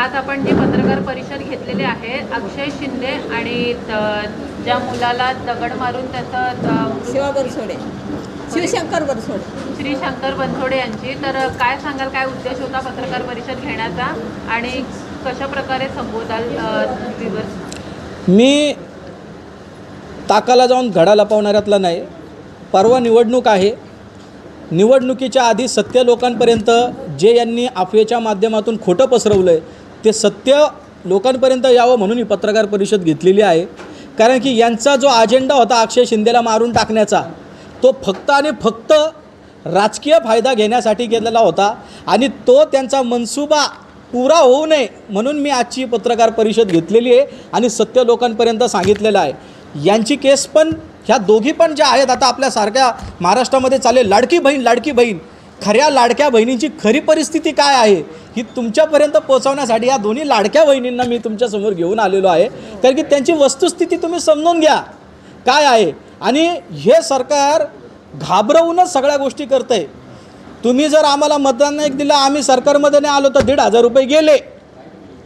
आज आपण जी पत्रकार परिषद घेतलेली आहे अक्षय शिंदे आणि त- ज्या मुलाला दगड मारून त्याचं शिवा बरसोडे शिवशंकर बरसोडे श्री शंकर बनसोडे यांची. तर काय सांगाल काय उद्देश होता पत्रकार परिषद घेण्याचा आणि कशा प्रकारे संबोधाल मी ताकाला जाऊन घडा लपवणाऱ्यातला नाही. परवा निवडणूक आहे. निवडणुकीच्या आधी सत्य लोकांपर्यंत जे यांनी अफवेच्या माध्यमातून खोटं पसरवलं आहे ते सत्य लोकांपर्यंत यावं म्हणून ही पत्रकार परिषद घेतलेली आहे. कारण की यांचा जो अजेंडा होता अक्षय शिंदेला मारून टाकण्याचा तो फक्त आणि फक्त राजकीय फायदा घेण्यासाठी घेतलेला होता आणि तो त्यांचा मनसुबा पुरा होऊ नये म्हणून मी आजची पत्रकार परिषद घेतलेली आहे आणि सत्य लोकांपर्यंत सांगितलेलं आहे. यांची केस पण ह्या दोघी पण ज्या आहेत आता आपल्यासारख्या महाराष्ट्रामध्ये चालेल लाडकी बहीण लाडकी बहीण खऱ्या लाडक्या बहिणींची खरी परिस्थिती काय आहे ही तुमच्यापर्यंत पोहोचवण्यासाठी या दोन्ही लाडक्या बहिणींना मी तुमच्यासमोर घेऊन आलेलो आहे. कारण की त्यांची वस्तुस्थिती तुम्ही समजून घ्या काय आहे. आणि हे सरकार घाबरवूनच सगळ्या गोष्टी करतं आहे तुम्ही जर आम्हाला मतदान नाही दिलं आम्ही सरकारमध्ये नाही आलो तर दीड हजार रुपये गेले.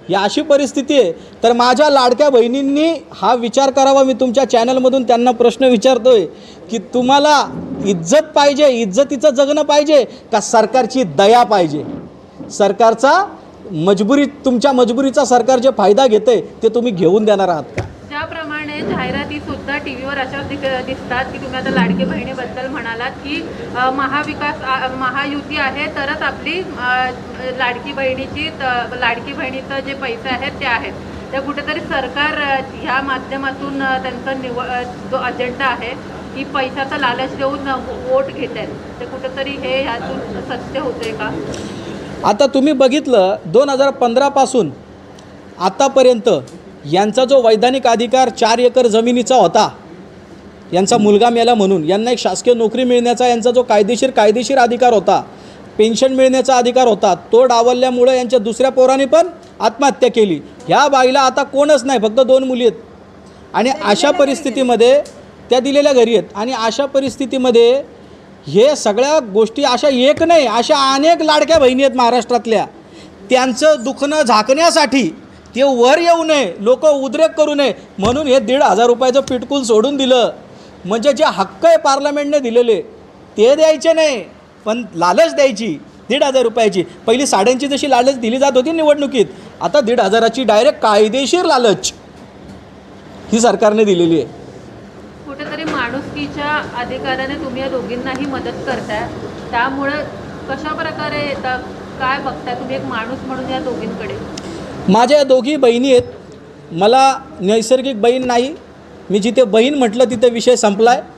ही अशी परिस्थिती आहे. तर माझ्या लाडक्या बहिणींनी हा विचार करावा. मी तुमच्या चॅनलमधून त्यांना प्रश्न विचारतोय की तुम्हाला इज्जत पाहिजे इज्जतीचं जगणं पाहिजे का सरकारची दया पाहिजे? सरकारचा मजबुरी तुमच्या मजबुरीचा सरकार जे फायदा घेते ते तुम्ही घेऊन देणार आहात का? ज्याप्रमाणे जाहिराती सुद्धा टी व्हीवर अशाच दि दिसतात की तुम्ही आता लाडकी बहिणीबद्दल म्हणालात की महाविकास महायुती आहे तरच आपली लाडकी बहिणीची लाडकी बहिणीचं जे पैसे आहेत ते आहेत. तर कुठेतरी सरकार ह्या माध्यमातून त्यांचा निव जो अजेंडा आहे की पैशाचा लालच देऊन वोट घेत आहेत ते कुठेतरी हे ह्यातून सत्य होते का? आता तुम्ही बघितलं दोन हजार पंधरापासून आतापर्यंत यांचा जो वैधानिक अधिकार चार एकर जमिनीचा होता यांचा मुलगा मेला म्हणून यांना एक शासकीय नोकरी मिळण्याचा यांचा जो कायदेशीर कायदेशीर अधिकार होता पेन्शन मिळण्याचा अधिकार होता तो डावलल्यामुळे यांच्या दुसऱ्या पोराने पण आत्महत्या केली. ह्या बाईला आता कोणच नाही फक्त दोन मुली आहेत. आणि अशा परिस्थितीमध्ये त्या दिलेल्या घरी आहेत. आणि अशा परिस्थितीमध्ये हे सगळ्या गोष्टी अशा एक नाही अशा अनेक लाडक्या बहिणी आहेत महाराष्ट्रातल्या. त्यांचं दुखणं झाकण्यासाठी ते वर येऊ नये लोक उद्रेक करू नये. म्हणून हे दीड हजार रुपयाचं पिटकूल सोडून दिलं. म्हणजे जे हक्क आहे पार्लमेंटने दिलेले ते द्यायचे नाही. पण लालच द्यायची दीड हजार रुपयाची. पहिली साड्यांची जशी लालच दिली जात होती निवडणुकीत आता दीड हजाराची डायरेक्ट कायदेशीर लालच ही सरकारने दिलेली आहे. कुठेतरी माणुसकीच्या अधिकाराने तुम्ही या दोघींनाही मदत करताय. त्यामुळं कशा प्रकारे येतात काय बघताय? तुम्ही एक माणूस म्हणून या दोघींकडे. माझ्या दोघी बहिणी आहेत. मला नैसर्गिक बहीण नाही. मी जिथे बहीण म्हटलं तिथे विषय संपला आहे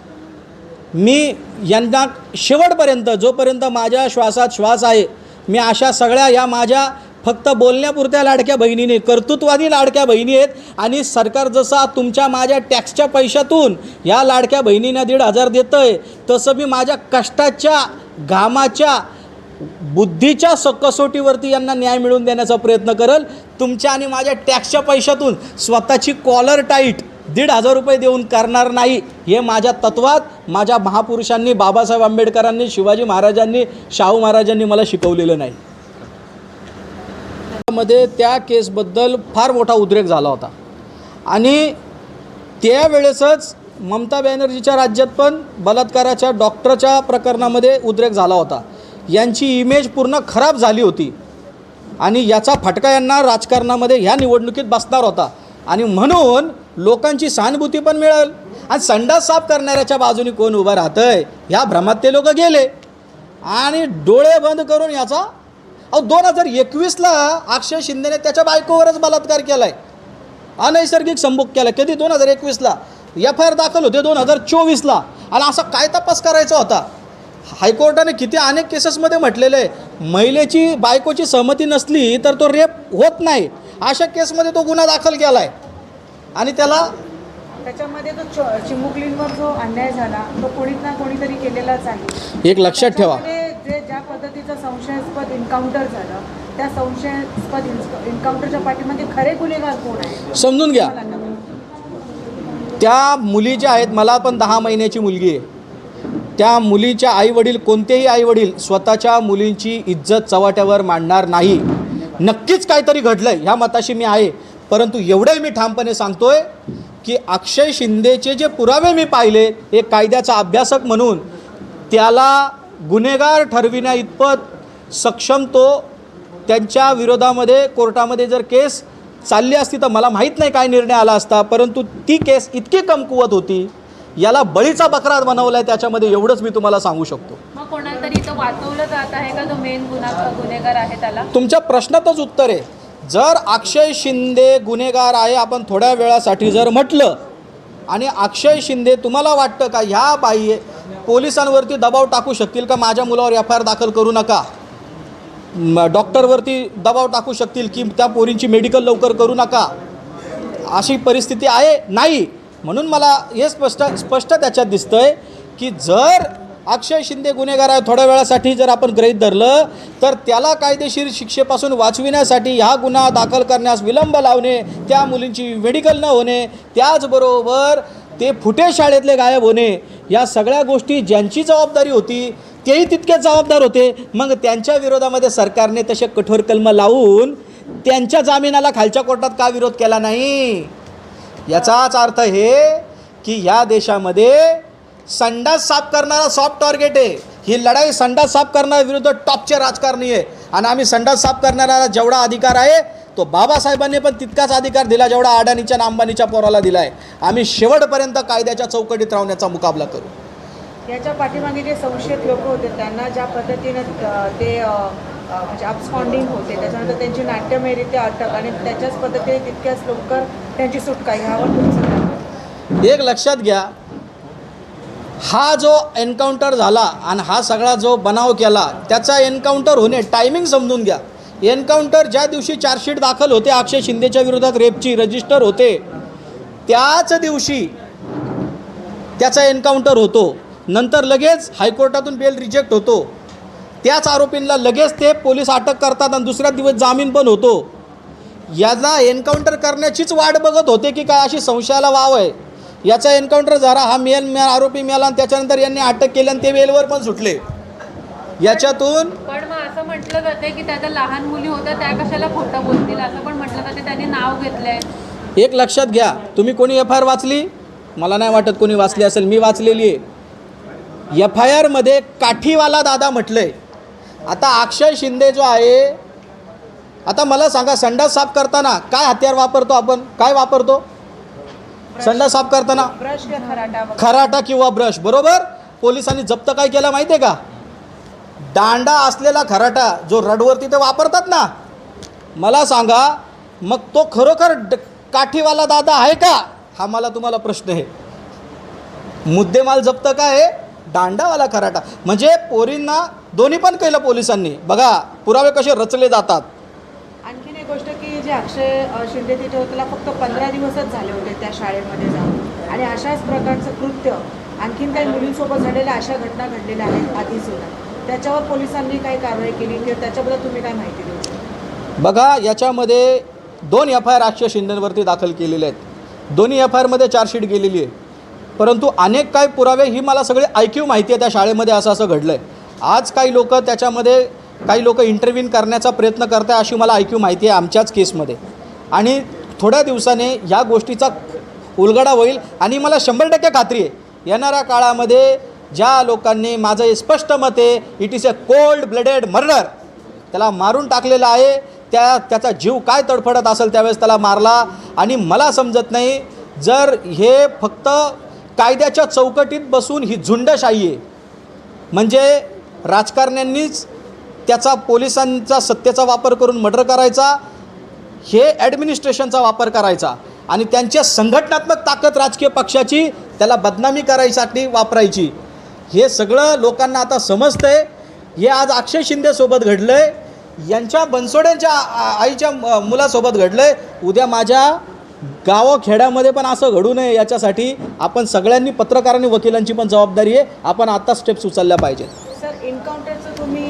मी यांना शेवटपर्यंत जोपर्यंत माझ्या श्वासात श्वास आहे मी अशा सगळ्या या माझ्या फक्त बोलण्यापुरत्या लाडक्या बहिणीने कर्तृत्वादी लाडक्या बहिणी आहेत आणि सरकार जसा तुमच्या माझ्या टॅक्सच्या पैशातून या लाडक्या बहिणींना दीड हजार देतं आहे तसं मी माझ्या कष्टाच्या घामाच्या बुद्धीच्या स कसोटीवरती यांना न्याय मिळवून देण्याचा प्रयत्न करेल. तुमच्या आणि माझ्या टॅक्सच्या पैशातून स्वतःची कॉलर टाईट दीड हजार रुपये देऊन करणार नाही हे माझ्या तत्वात माझ्या महापुरुषांनी बाबासाहेब आंबेडकरांनी शिवाजी महाराजांनी शाहू महाराजांनी मला शिकवलेलं नाही. मध्ये त्या केसबद्दल फार मोठा उद्रेक झाला होता. आणि त्यावेळेसच ममता बॅनर्जीच्या राज्यात पण बलात्काराच्या डॉक्टरच्या प्रकरणामध्ये उद्रेक झाला होता. यांची इमेज पूर्ण खराब झाली होती. आणि याचा फटका यांना राजकारणामध्ये ह्या निवडणुकीत बसणार होता. आणि म्हणून लोकांची सहानुभूती पण मिळेल. आणि संडास साफ करणाऱ्याच्या बाजूने कोण उभं राहतंय ह्या भ्रमात ते लोक गेले. आणि डोळे बंद करून याचा अहो दोन हजार एकवीसला अक्षय शिंदेने त्याच्या बायकोवरच बलात्कार केला आहे अनैसर्गिक संभोग केला. कधी दोन हजार एकवीसला? एफ आय आर दाखल होते दोन हजार चोवीसला. आणि असा काय तपास करायचा होता? हायकोर्टाने किती अनेक केसेसमध्ये म्हटलेलं आहे. महिलेची बायकोची सहमती नसली तर तो रेप होत नाही. अशा केसमध्ये तो गुन्हा दाखल केला आहे आणि त्याला त्याच्यामध्ये तो चिमुकलींवर जो अन्याय झाला तो कोणीच ना कोणीतरी केलेलाच आहे. एक लक्षात ठेवा. जे ज्या पद्धतीचं संशयास्पद एन्काउंटर झालं त्या संशयास्पद एन्काउंटरच्या पाठीमध्ये खरे गुन्हेगार कोण आहे समजून घ्या. त्या मुली ज्या आहेत मला पण दहा महिन्याची मुलगी आहे. त्या मुलीच्या आईवडील कोणतेही आईवडील स्वतःच्या मुलींची इज्जत चव्हाट्यावर मांडणार नाही. नक्कीच काहीतरी घडलं आहे ह्या मताशी मी आहे. परंतु एवढंही मी ठामपणे सांगतोय की अक्षय शिंदेचे जे पुरावे मी पाहिले हे कायद्याचा अभ्यासक म्हणून त्याला गुन्हेगार ठरविण्या इतपत सक्षम तो त्यांच्या विरोधामध्ये कोर्टामध्ये जर केस चालली असती तर मला माहीत नाही काय निर्णय आला असता परंतु ती केस इतकी कमकुवत होती याला बळीचा बकरा बनवला आहे त्याच्यामध्ये एवढंच मी तुम्हाला सांगू शकतो. मग कोणाला तरी इथं वाचवलं जात आहे का? जो मेन गुन्हा गुन्हेगार आहे त्याला? तुमच्या प्रश्नातच उत्तर आहे. जर अक्षय शिंदे गुन्हेगार आहे आपण थोड्या वेळासाठी जर म्हटलं आणि अक्षय शिंदे तुम्हाला वाटतं का ह्या बाई पोलिसांवरती दबाव टाकू शकतील का? माझ्या मुलावर एफ आय आर दाखल करू नका. डॉक्टरवरती दबाव टाकू शकतील की त्या पोरींची मेडिकल लवकर करू नका. अशी परिस्थिती आहे? नाही. म्हणून मला हे स्पष्ट स्पष्ट त्याच्यात दिसतं आहे की जर अक्षय शिंदे गुन्हेगार आहे थोड्या वेळासाठी जर आपण गृहीत धरलं तर त्याला कायदेशीर शिक्षेपासून वाचविण्यासाठी ह्या गुन्हा दाखल करण्यास विलंब लावणे त्या मुलींची मेडिकल न होणे त्याचबरोबर ते फुटे शाळेतले गायब होणे या सगळ्या गोष्टी ज्यांची जबाबदारी होती तेही तितकेच जबाबदार होते. मग त्यांच्या विरोधामध्ये सरकारने तसे कठोर कलम लावून त्यांच्या जामिनाला खालच्या कोर्टात का विरोध केला नाही? याचाच अर्थ हे की ह्या देशामध्ये संडास साफ करणारा सॉफ्ट टार्गेट आहे. ही लढाई संडास साफ करण्याविरुद्ध टॉपचे राजकारणी आहे. आणि आम्ही संडास साफ करणाऱ्याला जेवढा अधिकार आहे तो बाबासाहेबांनी पण तितकाच अधिकार दिला जेवढा अडाणीच्या आणि अंबानीच्या पोराला दिला आहे आम्ही शेवटपर्यंत कायद्याच्या चौकटीत राहण्याचा मुकाबला करू. याच्या पाठीमागे जे संशयित लोक होते त्यांना ज्या पद्धतीने ते म्हणजे अपस्पॉन्डिंग होते त्याच्यानंतर त्यांची नाट्यमयरित्या अटक आणि त्याच्याच पद्धतीने तितक्याच लवकर त्यांची सुटका यावर एक लक्षात घ्या. हा जो एन्काउंटर झाला आणि हा सगळा जो बनाव केला त्याचा एन्काउंटर होणे टायमिंग समजून घ्या. एन्काउंटर ज्या दिवशी चार्जशीट दाखल होते अक्षय शिंदेच्या विरोधात रेपची रजिस्टर होते त्याच दिवशी त्याचा एन्काउंटर होतो. नंतर लगेच हायकोर्टातून बेल रिजेक्ट होतो. त्याच आरोपींना लगेच ते पोलीस अटक करतात आणि दुसऱ्या दिवस जामीन पण होतो. याला एन्काउंटर करण्याचीच वाट बघत होते की काय अशी संशयाला वाव आहे. याचा एन्काउंटर झाला हा मेल मे आरोपी मेला आणि त्याच्यानंतर यांनी अटक केली आणि ते बेलवर पण सुटले. याच्यातून पण मग असं म्हटलं जाते की त्याच्या लहान मुली होत्या त्या कशाला खोटं बोलतील? असं पण म्हटलं जाते त्यांनी नाव घेतलंय. एक लक्षात घ्या तुम्ही कोणी एफ आय आर वाचली? मला नाही वाटत कोणी वाचली असेल मी वाचलेली आहे. एफ आय आरमध्ये काठीवाला दादा म्हटलंय. आता अक्षय शिंदे जो आहे आता मला सांगा संडास साफ करताना काय हत्यार वापरतो आपण? काय वापरतो? संडास साफ करताना? खराटा किंवा ब्रश बरोबर? पोलिसांनी जप्त काय केला माहिती आहे का? दांडा असलेला खराटा जो रडवरती ते वापरतात ना मला सांगा मग तो खरोखर काठीवाला दादा आहे का? हा मला तुम्हाला प्रश्न आहे. मुद्देमाल जप्त काय आहे? दांडावाला खराटा. म्हणजे पोरींना दोन्ही पण केलं पोलिसांनी. बघा पुरावे कसे रचले जातात. म्हणजे जे अक्षय शिंदे तिथे होते त्याला फक्त पंधरा दिवसच झाले होते त्या शाळेमध्ये जाऊन. आणि अशाच प्रकारचं कृत्य आणखीन काही मुलींसोबत झालेल्या अशा घटना घडलेल्या आहेत आधी सुद्धा. त्याच्यावर पोलिसांनी काही कारवाई केली किंवा त्याच्याबद्दल तुम्ही काय माहिती देऊ बघा याच्यामध्ये दोन एफ आय आर अक्षय शिंदेवरती दाखल केलेले आहेत. दोन्ही एफ आय आरमध्ये चार्जशीट गेलेली आहे. परंतु अनेक काय पुरावे ही मला सगळी ऐकीव माहिती आहे त्या शाळेमध्ये असं असं घडलं आहे आज काही लोक त्याच्यामध्ये काही लोक इंटरव्ह्यून करण्याचा प्रयत्न करत आहे अशी मला ऐकीव माहिती आहे आमच्याच केसमध्ये आणि थोड्या दिवसाने ह्या गोष्टीचा उलगडा होईल आणि मला शंभर टक्के खात्री आहे. येणाऱ्या काळामध्ये ज्या लोकांनी माझं स्पष्ट मत आहे it is a cold blooded murder त्याला मारून टाकलेला आहे त्या त्याचा जीव काय तडफडत असेल त्यावेळेस त्याला मारला आणि मला समजत नाही जर हे फक्त कायद्याच्या चौकटीत बसून ही झुंडशाही आहे. म्हणजे राजकारण्यांनीच त्याचा पोलिसांचा सत्तेचा वापर करून मर्डर करायचा हे ॲडमिनिस्ट्रेशनचा वापर करायचा आणि त्यांच्या संघटनात्मक ताकद राजकीय पक्षाची त्याला बदनामी करायसाठी वापरायची. हे सगळं लोकांना आता समजतं आहे हे आज अक्षय शिंदेसोबत घडलं आहे यांच्या बनसोड्यांच्या आईच्या मुलासोबत घडलं आहे उद्या माझ्या गावखेड्यामध्ये पण असं घडू नये याच्यासाठी आपण सगळ्यांनी पत्रकार आणि वकिलांची पण जबाबदारी आहे. आपण आता स्टेप्स उचलल्या पाहिजेत. सर एन्काउंटरचं तुम्ही